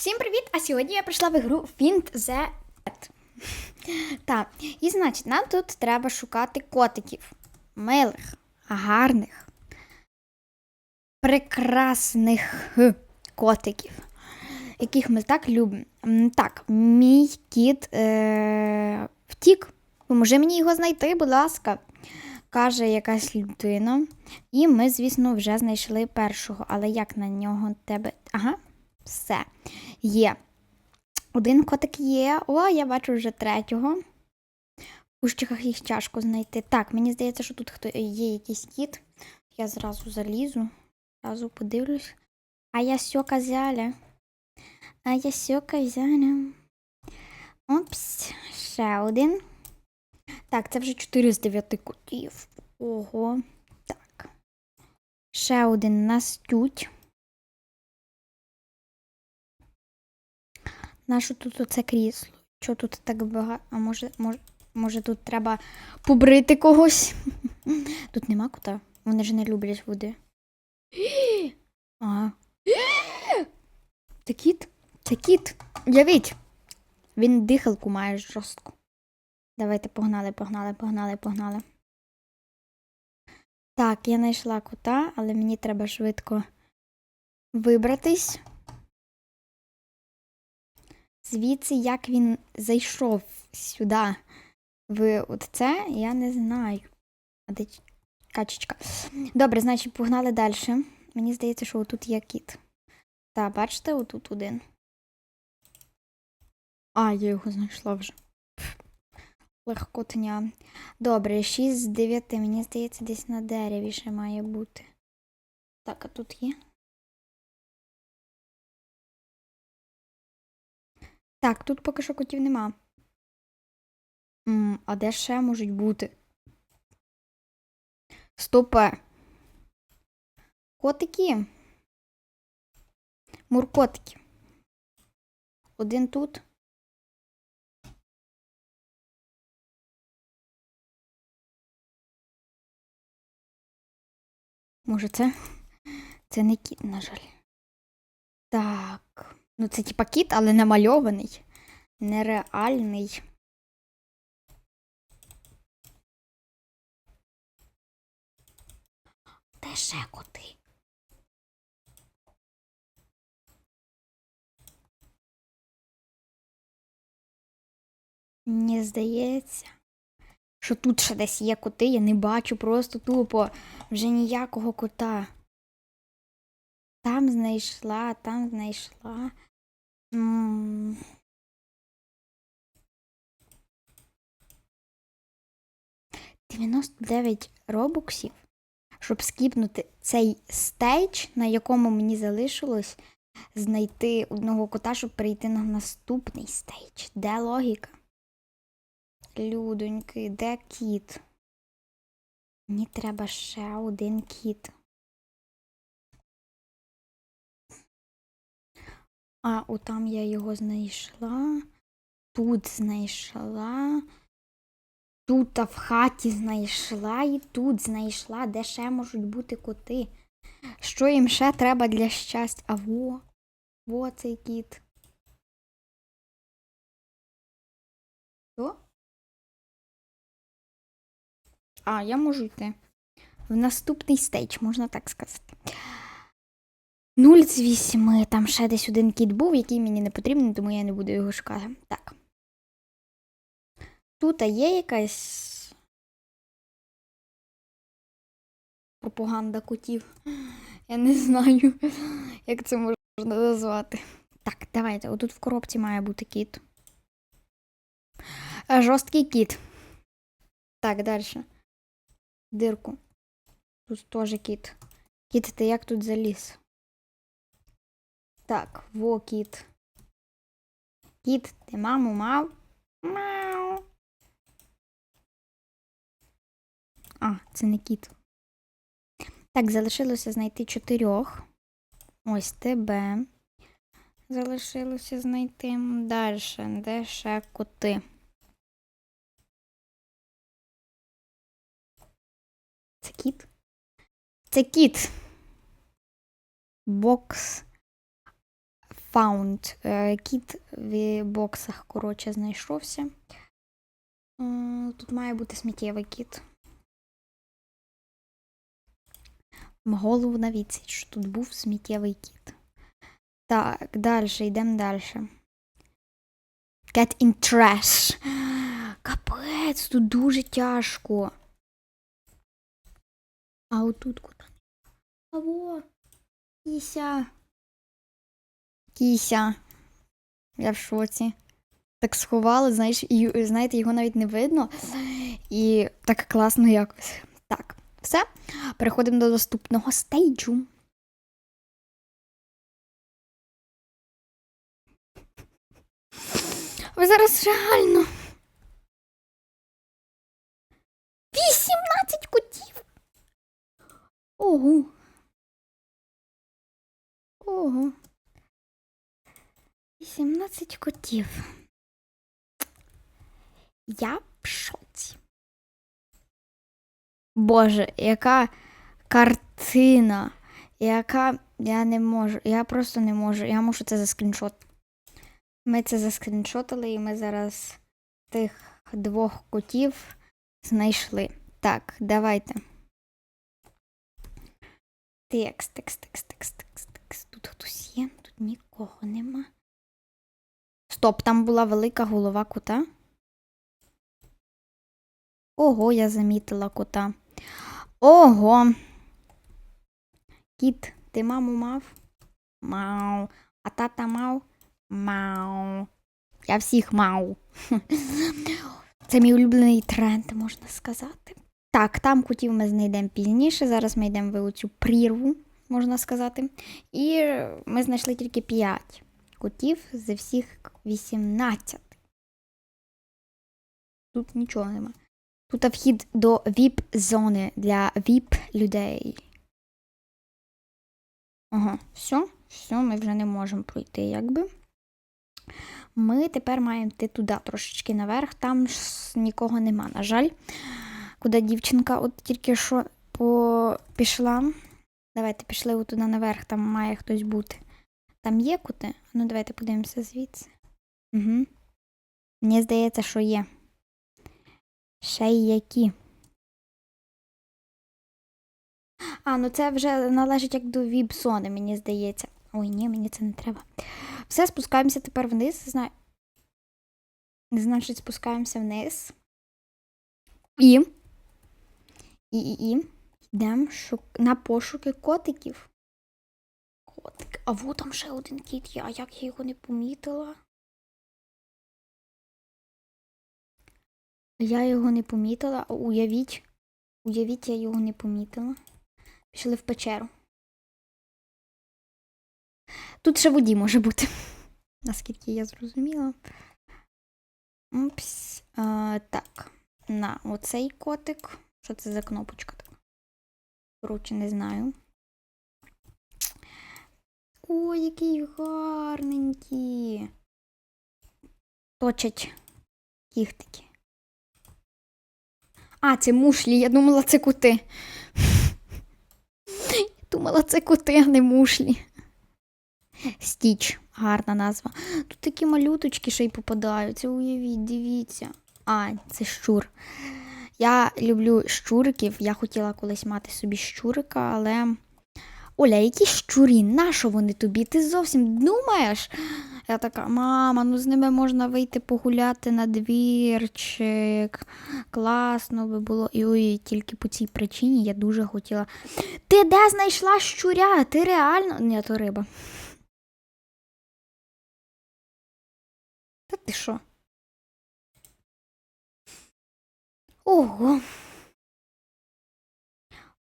Всім привіт! А сьогодні я прийшла в ігру Find the Pet. Так, і значить, нам тут треба шукати котиків. Милих, гарних, прекрасних котиків, яких ми так любимо. Так, мій кіт е- втік. Поможи мені його знайти, будь ласка, каже якась людина. І ми, звісно, вже знайшли першого. Але як на нього тебе. Ага, все. Є. Один котик є. О, я бачу вже третього. В кущиках їх тяжко знайти. Так, мені здається, що тут хто є якийсь кіт. Я зразу залізу, зразу подивлюсь. А я сьока зяля. А я сьока зяля. Опс, ще один. Так, це вже 4 з 9 котів. Ого. Так. Ще один настють. Нащо тут оце крісло? Що тут так багато? А може, може, може тут треба побрити когось? Тут нема кота. Вони ж не люблять води. Ага. Це кіт? Це кіт. Явіть. Він дихалку має жорстку. Давайте погнали, погнали, погнали, погнали. Так, я знайшла кота, але мені треба швидко вибратись. Звідси, як він зайшов сюди, в от це, я не знаю. А де качечка? Добре, значить, погнали далі. Мені здається, що отут є кіт. Так, бачите, отут один. А, я його знайшла вже. Легкотня. Добре, 6 з 9. Мені здається, десь на дереві ще має бути. Так, а тут є. Так, тут поки що котів нема. М, а де ще можуть бути? Стопе. Котики. Муркотики. Один тут. Може, це? Це не кіт, на жаль. Так. Ну, це типа кіт, але намальований. Нереальний. Де ще коти? Мені здається, що тут ще десь є коти, я не бачу просто тупо вже ніякого кота. Там знайшла, там знайшла. Дев'яносто дев'ять робоксів, щоб скіпнути цей стейдж, на якому мені залишилось знайти одного кота, щоб перейти на наступний стейдж. Де логіка? Людоньки, де кіт? Мені треба ще один кіт. А, отам я його знайшла. Тут знайшла. Тут в хаті знайшла і тут знайшла, де ще можуть бути коти. Що їм ще треба для щастя? А во, во цей кіт. Що? А, я можу йти. В наступний стейдж, можна так сказати. 0 з 8. Там ще десь один кіт був, який мені не потрібен, тому я не буду його шукати. Так. Тут є якась пропаганда котів. Я не знаю, як це можна назвати. Так, давайте. Отут в коробці має бути кіт. Жорсткий кіт. Так, далі. Дирку. Тут теж кіт. Кіт, ти як тут заліз? Так, во кіт. Кіт, ти маму мав? Мяу. А, це не кіт. Так, залишилося знайти чотирьох. Ось тебе. Залишилося знайти. Далі. Де ще коти? Це кіт? Це кіт. Бокс. Found. Е, Кіт в боксах, коротше, знайшовся. Тут має бути сміттєвий кіт. Голову на відсіч, що тут був сміттєвий кіт. Так, далі, йдемо далі. Get in trash. Капець, тут дуже тяжко. А отут куди? А во. Кіся. Я в шоці. Так сховали, знаєш, і знаєте, його навіть не видно. І так класно якось. Так, все. Переходимо до наступного стейджу. Ви зараз реально. 18 котів. Ого. Ого. 18 котів. Я в шоці. Боже, яка картина. Яка. Я не можу. Я просто не можу. Я мушу це заскріншот. Ми це заскріншотили, і ми зараз тих двох котів знайшли. Так, давайте. Текст, текст, текст, текст, текст, текст. Тут хтось є, тут нікого нема. Стоп, там була велика голова кота. Ого, я замітила кота. Ого. Кіт, ти маму мав? Мау. А тата мав? Мау. Я всіх мав. Це мій улюблений тренд, можна сказати. Так, там котів ми знайдемо пізніше. Зараз ми йдемо в оцю прірву, можна сказати. І ми знайшли тільки 5 котів з всіх 18. Тут нічого нема. Тут вхід до VIP-зони для VIP-людей. Ага, все, все, ми вже не можемо пройти, якби. Ми тепер маємо йти туди трошечки наверх, там ж нікого нема, на жаль. Куди дівчинка от тільки що по... пішла. Давайте пішли туди наверх, там має хтось бути. Там є кути? Ну, давайте подивимося звідси. Угу. Мені здається, що є. Ще й які. А, ну це вже належить як до віп-зони, мені здається. Ой, ні, мені це не треба. Все, спускаємося тепер вниз. Зна... Значить, спускаємося вниз. І. І, і, і. Йдемо шук... на пошуки котиків. Котик. А во там ще один кіт є, а як я його не помітила? Я його не помітила. Уявіть. Уявіть, я його не помітила. Пішли в печеру. Тут ще воді може бути. Наскільки я зрозуміла. Упс. А, так. На оцей котик. Що це за кнопочка така? Коротше, не знаю. Ой, який гарненький. Точать кіхтики. А, це мушлі. Я думала, це кути. Думала, це кути, а не мушлі. Стіч, гарна назва. Тут такі малюточки ще й попадаються. Уявіть, дивіться. А, це щур. Я люблю щуриків. Я хотіла колись мати собі щурика, але. Оля, які щурі, нащо вони тобі? Ти зовсім думаєш? Я така, мама, ну з ними можна вийти погуляти на двірчик. Класно би було. І ой, тільки по цій причині я дуже хотіла. Ти де знайшла щуря? Ти реально. Ні, то риба. Та ти що? Ого.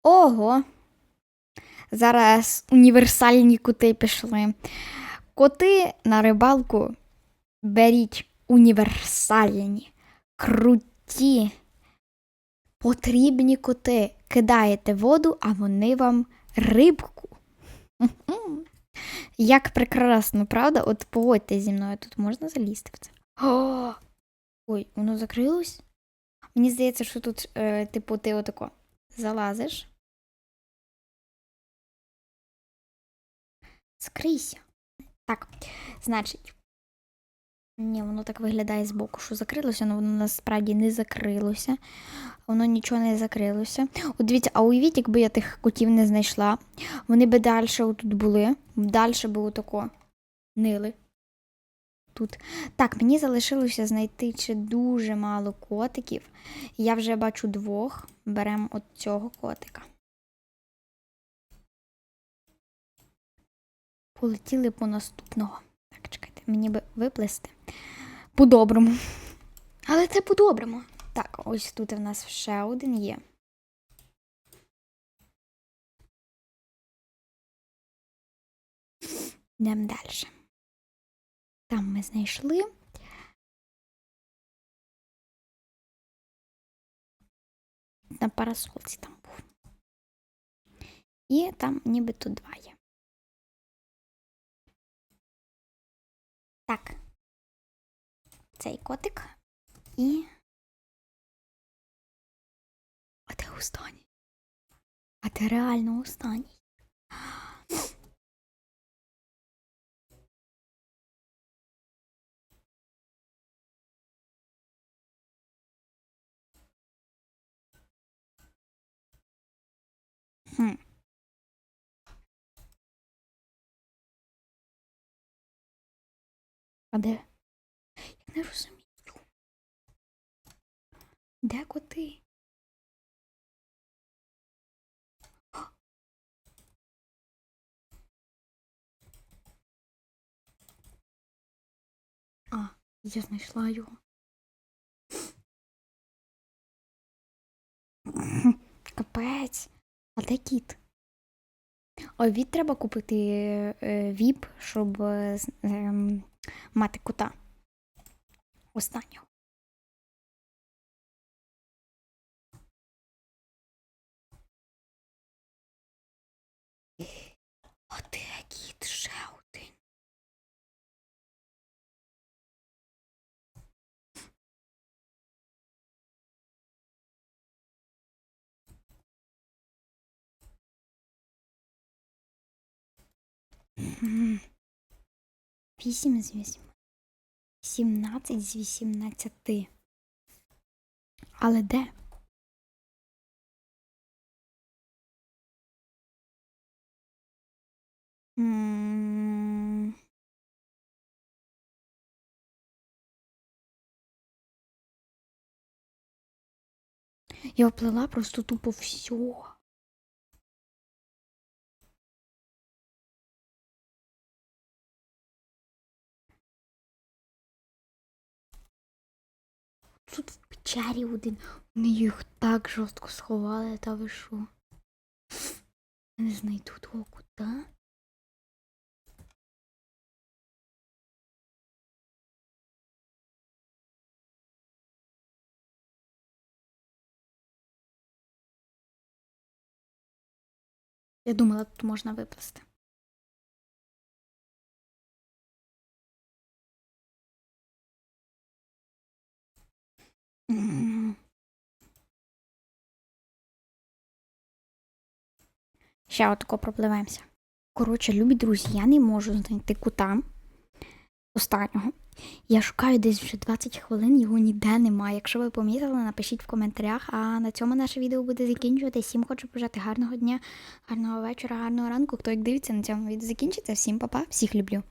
Ого. Зараз універсальні коти пішли. Коти на рибалку беріть універсальні, круті, потрібні коти. Кидаєте воду, а вони вам рибку. Як прекрасно, правда? От погодьте зі мною, тут можна залізти в це. О! Ой, воно закрилось? Мені здається, що тут, е, типу, ти отако залазиш. Скрийся. Так, значить. Ні, воно так виглядає збоку, що закрилося, але воно насправді не закрилося. Воно нічого не закрилося. От дивіться, а уявіть, якби я тих котів не знайшла. Вони би далі тут були. Далі би отако нили. Тут. Так, мені залишилося знайти ще дуже мало котиків. Я вже бачу двох. Беремо от цього котика. Полетіли по наступного. Так, чекайте, мені би виплести. По-доброму. Але це по-доброму. Так, ось тут у нас ще один є. Йдемо далі. Там ми знайшли. На парасолці там був. І там нібито два є. Так. Цей котик. І. А ти останній. А ти реально останній. Хм. А де? Я не розумію. Де коти? А, я знайшла його. Капець. А де кіт? Ой, від треба купити е, віп, щоб е, ем, мати кута. Останнього. А ти кіт ще один. Mm-hmm. 8 з 8. 17 з 18. Але де? Mm. Я оплила просто тупо всього. Тут в печері один. Вони їх так жорстко сховали, та ви що? Не знайду того кута. Я думала, тут можна виплести. Ще отако пропливаємося. Коротше, любі друзі, я не можу знайти кута останнього. Я шукаю десь вже 20 хвилин, його ніде немає. Якщо ви помітили, напишіть в коментарях. А на цьому наше відео буде закінчувати. Всім хочу бажати гарного дня, гарного вечора, гарного ранку. Хто як дивиться на цьому відео закінчиться. Всім па-па, всіх люблю.